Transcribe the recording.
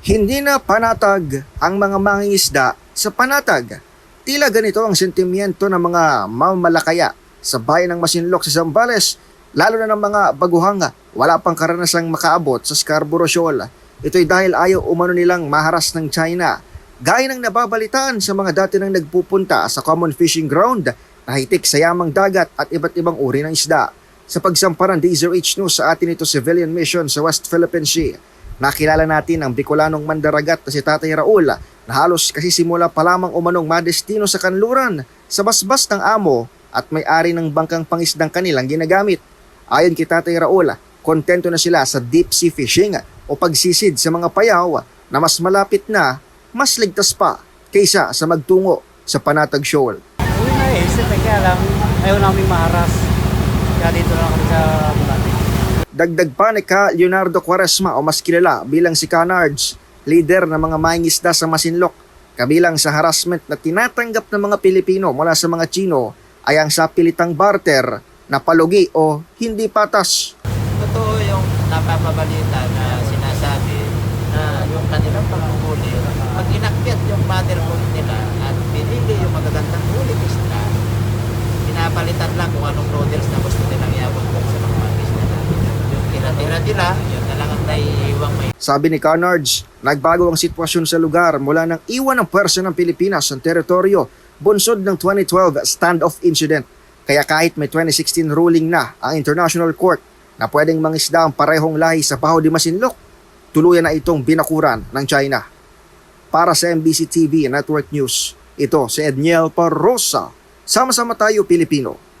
Hindi na panatag ang mga mangingisda sa panatag. Tila ganito ang sentimiento ng mga mamalakaya sa bayan ng Masinloc sa Zambales, lalo na ng mga baguhang wala pang karanasang makaabot sa Scarborough Shoal. Ito'y dahil ayaw umano nilang maharas ng China. Gaya ng nababalitaan sa mga dati nang nagpupunta sa common fishing ground na hitik sa yamang dagat at iba't ibang uri ng isda. Sa pagsampa ng DZRH News sa atin ito civilian mission sa West Philippine Sea, nakilala natin ang Bicolanong mandaragat na si Tatay Raul na halos kasi simula pa lamang umanong madestino sa kanluran sa basbas ng amo at may-ari ng bangkang pangisdang kanilang ginagamit. Ayon kay Tatay Raul, kontento na sila sa deep sea fishing o pagsisid sa mga payaw na mas malapit na, mas ligtas pa kaysa sa magtungo sa Panatag Shoal. Uy, naisip eh, kaya lang ayaw namin maharas. Kaya dito na kami sa Bulate. Dagdag pa ni ka Leonardo Quaresma o mas kilala bilang si Canards, leader ng mga mangingisda sa Masinloc. Kabilang sa harassment na tinatanggap ng mga Pilipino mula sa mga Chino ay ang sapilitang barter na palugi o hindi patas. Totoo yung napapabalita na sinasabi na yung kanilang panghuli, pag inakyat yung mother boat nila at pinili yung magagandang huli isla, pinapalitan lang kung anong noodles na gusto nilang iabot dun sa mga isla natin. Yung tira-tira nila, yun na lang ang naiiwang may Sabi ni Canards, nagbago ang sitwasyon sa lugar mula nang iwan ng pwersa ng Pilipinas ang teritoryo bunsod ng 2012 standoff incident. Kaya kahit may 2016 ruling na ang International Court na pwedeng mangisda ang parehong lahi sa Baho de Masinloc, tuluyan na itong binakuran ng China. Para sa MBC TV Network News, ito si Edniel Parrosa. Sama-sama tayo Pilipino.